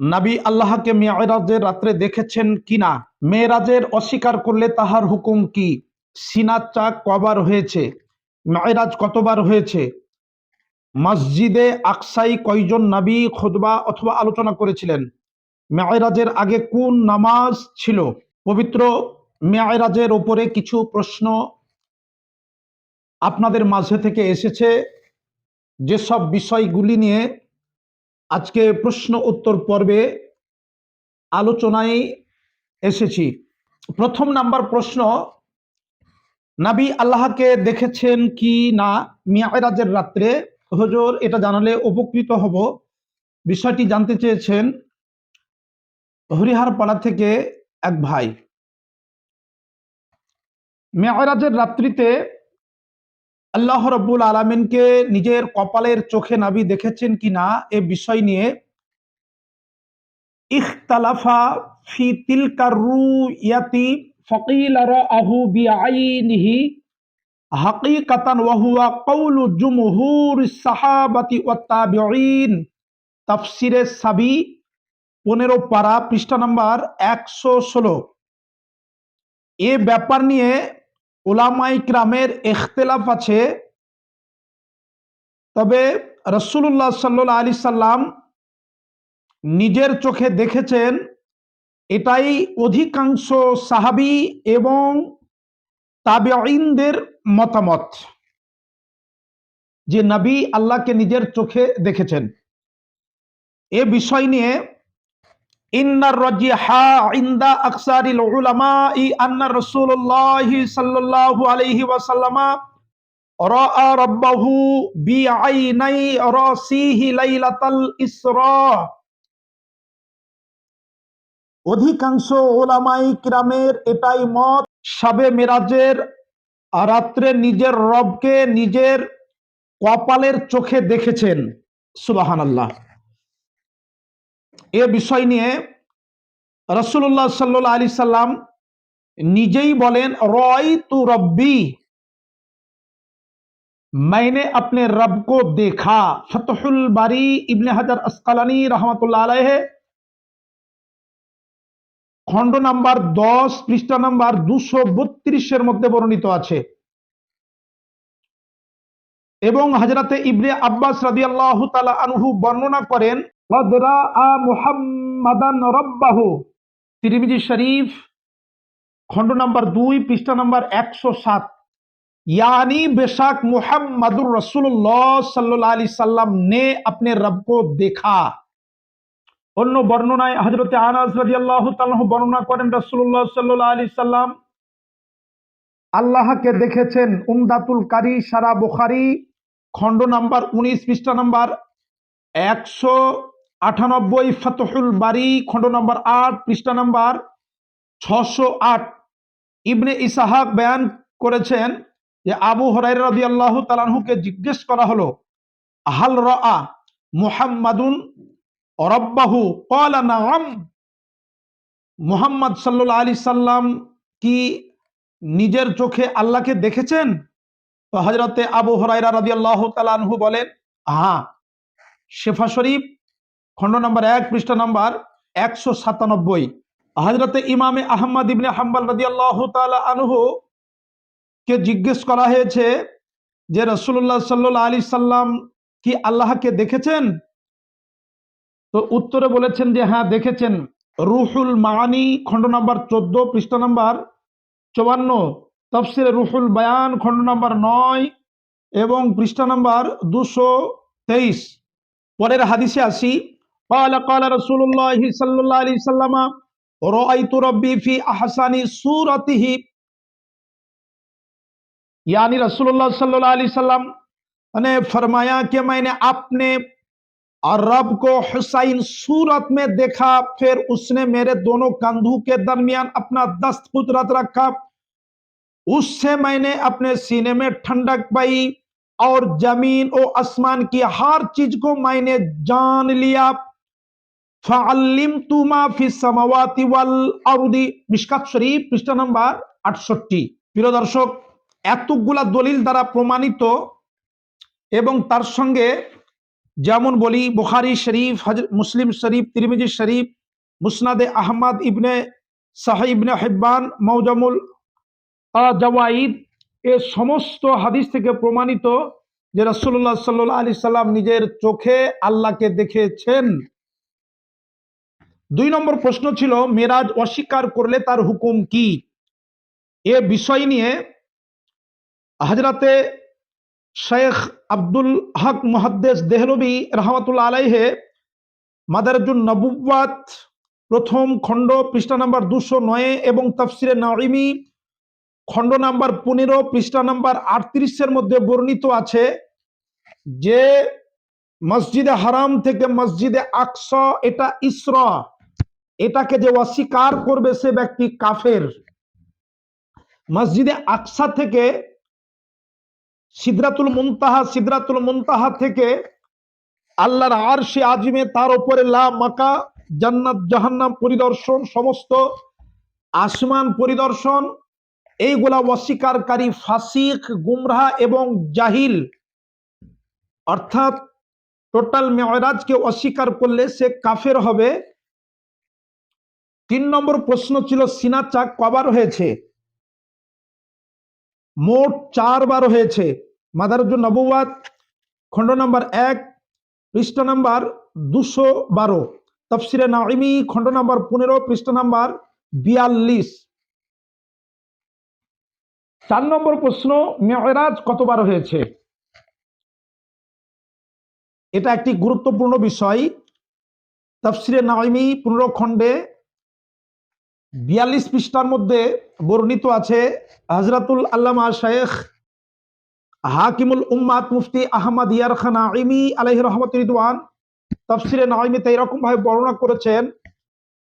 নাবী আল্লাহকে মেয়েরাজের রাত্রে দেখেছেন কিনা? মেয়েরাজের অস্বীকার করলে তাহার হুকুম কি? সিনাত চাক কবার হয়েছে? মেয়েরাজ কতবার হয়েছে? মসজিদে আকসাই কয়জন নাবি খুতবা অথবা আলোচনা করেছিলেন? মেয়েরাজের আগে কোন নামাজ ছিল? পবিত্র মেয়েরাজের ওপরে কিছু প্রশ্ন আপনাদের মাঝে থেকে এসেছে। যেসব বিষয়গুলি নিয়ে আজকে প্রশ্ন উত্তর পর্বে আলোচনায় এসেছি। প্রথম নাম্বার প্রশ্ন, নাবী আল্লাহকে দেখেছেন কি না? মিয়ারাজের রাত্রে। হজর, এটা জানালে উপকৃত হব। বিষয়টি জানতে চেয়েছেন হরিহার পাড়া থেকে এক ভাই। মেয়ারাজের রাত্রিতে আল্লাহ রব্বুল আলমিনকে নিজের কপালের চোখে নাবি দেখেছেন কিনা এ বিষয় নিয়ে ইখতালাফা ফি তিলকার রুয়াতি ফকিল আহু বিআইনিহি হাকিকাতান ওয়াহুয়া কওলু জুমহুর সাহাবাতি ওয়া তাবিঈন। তাফসিরে সাবি পনেরো পারা পৃষ্ঠা নাম্বার একশো ষোলো। এ ব্যাপার নিয়ে ওলামাই ক্রামের এখতেলাফ আছে। তবে রসুল্লাহ সাল্লা আলি সাল্লাম নিজের চোখে দেখেছেন, এটাই অধিকাংশ সাহাবি এবং তাবেইনদের মতামত যে নবী আল্লাহকে নিজের চোখে দেখেছেন। এ বিষয় নিয়ে ইন্নার রাজিহা ইন্দা আকসারিল উলামা ই আন্না রাসূলুল্লাহ সাল্লাল্লাহু আলাইহি ওয়াসাল্লামা রাআ রাব্বাহু বিআইনাই রাসিহি লাইলাতাল ইসরা। অধিকাংশ ওলামাই কিরামের এটাই মত, সাবে মেরাজের রাত্রে নিজের রবকে নিজের কপালের চোখে দেখেছেন। সুবাহান আল্লাহ এ বিষয় নিয়ে রসুল্লাহ সাল্লাহ আলি সাল্লাম নিজেই বলেন রয় তু রব্বি मैंने अपने रब को देखा फतहुल बारी इब्ने हजर अस्कलानी रहमतुल्लाह अलैह খণ্ড নাম্বার দশ পৃষ্ঠা নাম্বার দুশো বত্রিশের মধ্যে বর্ণিত আছে এবং হাজরাতে ইবনে আব্বাস রাদিয়াল্লাহু তাআলা আনহু বর্ণনা করেন ওয়াদরা আ মুহাম্মাদান রাব্বাহু তিরমিজি শরীফ খণ্ড নাম্বার দুই পৃষ্ঠা নাম্বার একশো সাত यानी बेशक मुहम्मदुर रसूलुल्लाह सल्लल्लाहु अलैहि वसल्लम ने अपने रब को देखा অন্য বর্ণনায় হজরতে আনাস রাদিয়াল্লাহু তাআলা বর্ণনা করেন রাসূলুল্লাহ সাল্লাল্লাহু আলাইহি সাল্লাম আল্লাহকে দেখেছেন উমদাতুল কারি সারা বুখারী খণ্ড নাম্বার উনিশ পৃষ্ঠা নাম্বার একশো আটানব্বই ফতহুল বারি, খণ্ড নম্বর আট, পৃষ্ঠা নাম্বার ছশো আট। ইবনে ইসাহাক বয়ান করেছেন যে, আবু হরাই রাদি আল্লাহ তালানহুকে জিজ্ঞেস করা হলো, হাল রা মুহাম্মাদুন অরব্বাহু কলা নাম মুহাম্মদ সাল্লাহ আলি সাল্লাম কি নিজের চোখে আল্লাহকে দেখেছেন? তো হজরতে আবু হরাইরা রবি আল্লাহ তালানহু বলেন হ্যাঁ শেফা শরীফ খণ্ড নম্বর এক, পৃষ্ঠা নম্বর একশো সাতানব্বই। হজরতে ইমামে আহম্মদ ইবনে হাম্বাল রাদি আল্লাহ আনহু কে জিজ্ঞেস করা হয়েছে যে রসুল্লাহ সাল্লাহ আলি সাল্লাম কি আল্লাহকে দেখেছেন? তো উত্তরে বলেছেন যে হ্যাঁ দেখেছেন। রুহুল মানি খণ্ড নাম্বার চোদ্দ, পৃষ্ঠা নাম্বার চুয়ান্ন। তফসিরে রুহুল বায়ান, খণ্ড নাম্বার নয় এবং পৃষ্ঠা নাম্বার দুশো তেইশ। পরের হাদিসে আসি। قال قال رسول اللہ صلی اللہ علیہ وسلم، رأیت ربی فی احسانی صورته یعنی رسول اللہ صلی اللہ علیہ وسلم نے فرمایا کہ میں نے اپنے رب کو حسین صورت میں دیکھا، پھر اس نے میرے دونوں کندھوں کے درمیان اپنا دست قدرت رکھا۔ اس سے میں نے اپنے سینے میں ٹھنڈک پائی اور زمین اور آسمان کی ہر چیز کو میں نے جان لیا۔ ফাআল্লিম তুমা ফি সামাওয়াতি ওয়াল আরদি। মিশকাত শরীফ, পৃষ্ঠা নাম্বার আটষট্টি। প্রিয় দর্শক, এতগুলা দলিল দ্বারা প্রমাণিত এবং তার সঙ্গে যেমন বলি বুখারি শরীফ মুসলিম শরীফ, তিরমিজি শরীফ, মুসনাদে আহমদ ইবনে সাহ ইবনে হেব্বান মৌজামুল জওয়াইদ এ সমস্ত হাদিস থেকে প্রমাণিত যে রসুল্লাহ সাল্লাহ আলি সাল্লাম নিজের চোখে আল্লাহকে দেখেছেন। দুই নম্বর প্রশ্ন ছিল, মেরাজ অস্বীকার করলে তার হুকুম কি? এ বিষয় নিয়ে হাজরাতে শেখ আব্দুল হক মহাদ্দেস দেহলবি রহমতুল্লা আলাইহে মাদারজুন নবুবাত প্রথম খণ্ড পৃষ্ঠা নাম্বার দুশো নয় এবং তফসিরে নঈমি খণ্ড নাম্বার পনেরো পৃষ্ঠা নাম্বার আটত্রিশের মধ্যে বর্ণিত আছে যে মসজিদে হারাম থেকে মসজিদে আকস, এটা ইসর। এটাকে যে অস্বীকার করবে সে ব্যক্তি কাফের। মসজিদে আকসা থেকে, সিদরাতুল মুনতাহা সিদরাতুল মুনতাহা থেকে আল্লাহর আর সে আজিমে তার উপরে লা মাকা, জান্নাত, জাহান্নাম পরিদর্শন, সমস্ত আসমান পরিদর্শন, এইগুলা অস্বীকারী ফাসিক, গুমরাহ এবং জাহিল। অর্থাৎ টোটাল মেয়রাজকে অস্বীকার করলে সে কাফের হবে। তিন নম্বর প্রশ্ন ছিল সিনা চাক কবার হয়েছে? মোট চারবার হয়েছে। মাদারুজ্জুন নবুয়াত খণ্ড নাম্বার এক, পৃষ্ঠা নাম্বার দুশো বারো, তফসিরে নাইমি খণ্ড নাম্বার পনেরো, পৃষ্ঠা নাম্বার বিয়াল্লিশ। চার নম্বর প্রশ্ন মেয়রাজ কতবার হয়েছে? এটা একটি গুরুত্বপূর্ণ বিষয়। তফসিরে নাইমি পনেরো খণ্ডে বিয়াল্লিশ পৃষ্ঠার মধ্যে বর্ণিত আছে হজরতুল আল্লামা শেখ হাকিমুল উম্মাদ মুফতি আহমদ ইয়ার খান আইমি আলহ রহমত রিদওয়ান তফসিরে নাইমিতে এরকম ভাবে বর্ণনা করেছেন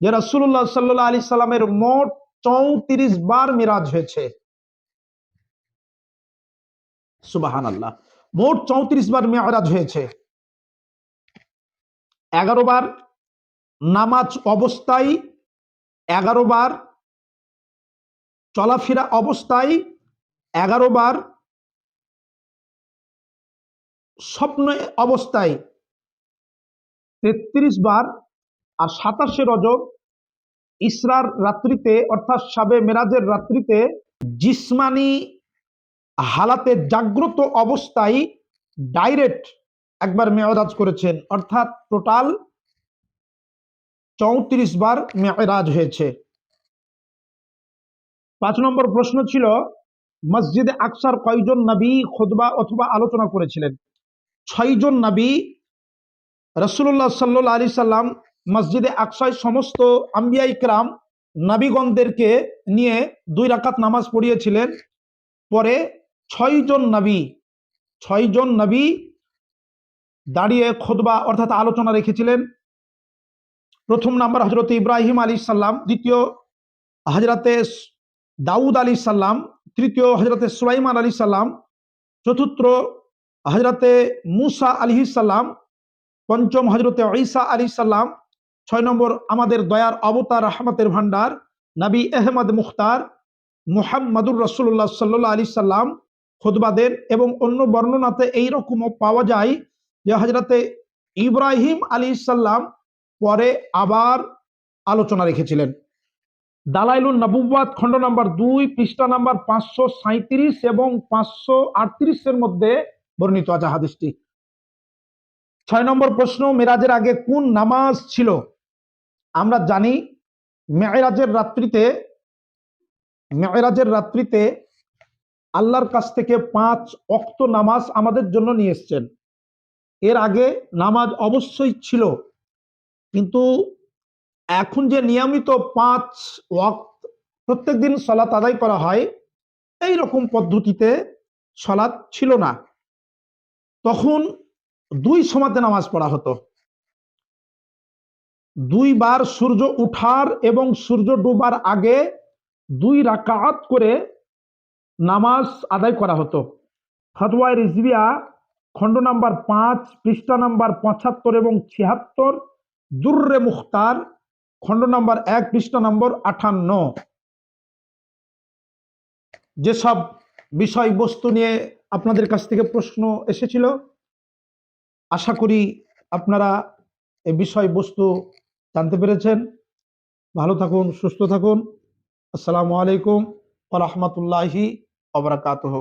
যে রাসুল্লাহ সাল্লাহ আলি সাল্লামের মোট চৌত্রিশ বার মিরাজ হয়েছে। সুবাহান আল্লাহ মোট চৌত্রিশ বার মেয়ারাজ হয়েছে। এগারো বার নামাজ অবস্থায় এগারো বার চলাফেরা অবস্থায় এগারো বার স্বপ্ন অবস্থায় তেত্রিশ বার আর সাতাশে রজব ইসরার রাত্রিতে অর্থাৎ সাবে মেরাজের রাত্রিতে জিসমানি হালাতে জাগ্রত অবস্থায় ডাইরেক্ট একবার মেয়রাজ করেছেন। অর্থাৎ টোটাল চৌত্রিশ বার মেয়রাজ হয়েছে। পাঁচ নম্বর প্রশ্ন ছিল, মসজিদে আকসার কয়জন নবী খোদবা অথবা আলোচনা করেছিলেন? ছয়জন নবী রসুল্লাহ সাল্লা আলি সাল্লাম মসজিদে আকসায় সমস্ত আম্বিয়া ইকরাম নবীগণদেরকে নিয়ে দুই রাকাত নামাজ পড়িয়েছিলেন। পরে ছয়জন নবী ছয়জন নবী দাঁড়িয়ে খোদবা অর্থাৎ আলোচনা রেখেছিলেন। প্রথম নাম্বার হজরত ইব্রাহিম আলী সাল্লাম দ্বিতীয় হজরতে দাউদ আলী সাল্লাম তৃতীয় হজরতে সুলাইমান আলী সাল্লাম চতুর্থ হজরতে মুসা আলী সাল্লাম পঞ্চম হজরতে ঈসা আলী সাল্লাম ছয় নম্বর আমাদের দয়ার অবতার রহমতের ভান্ডার নবী আহমদ মুখতার, মুহাম্মাদুর রসুল্লাহ সাল্লাহ আলী সাল্লাম খুদবাদের এবং অন্য বর্ণনাতে এই রকমও পাওয়া যায় যে হজরতে ইব্রাহিম আলী সাল্লাম পরে আবার আলোচনা রেখেছিলেন। দালাইলুন নবুবাদ খণ্ড নাম্বার দুই, পৃষ্ঠা নাম্বার পাঁচশো সাঁত্রিশ এবং পাঁচশো আটত্রিশের মধ্যে বর্ণিত আছে হাদিসটি। ছয় নম্বর প্রশ্ন, মেরাজের আগে কোন নামাজ ছিল? আমরা জানি মেয়েরাজের রাত্রিতে মেয়েরাজের রাত্রিতে আল্লাহর কাছ থেকে পাঁচ অক্ত নামাজ আমাদের জন্য নিয়ে এসছেন। এর আগে নামাজ অবশ্যই ছিল। কিন্তু এখন যে নিয়মিত পাঁচ ওয়াক্ত প্রত্যেক দিন সলাৎ আদায় করা হয় এই রকম পদ্ধতিতে সলাৎ ছিল না। তখন দুই সমাতে নামাজ পড়া হতো। দুইবার সূর্য উঠার এবং সূর্য ডুবার আগে দুই রাকাত করে নামাজ আদায় করা হতো। ফতোয়া রিজবিয়া খণ্ড নাম্বার পাঁচ, পৃষ্ঠা নাম্বার পঁচাত্তর এবং ছিয়াত্তর দুর্রে মুখতার, খণ্ড নম্বর এক, পৃষ্ঠা নম্বর আঠান্ন। যেসব বিষয়বস্তু নিয়ে আপনাদের কাছ থেকে প্রশ্ন এসেছিল, আশা করি আপনারা এই বিষয়বস্তু জানতে পেরেছেন। ভালো থাকুন, সুস্থ থাকুন। আসসালামু আলাইকুম রাহমাতুল্লাহি ওয়া বারাকাতুহু।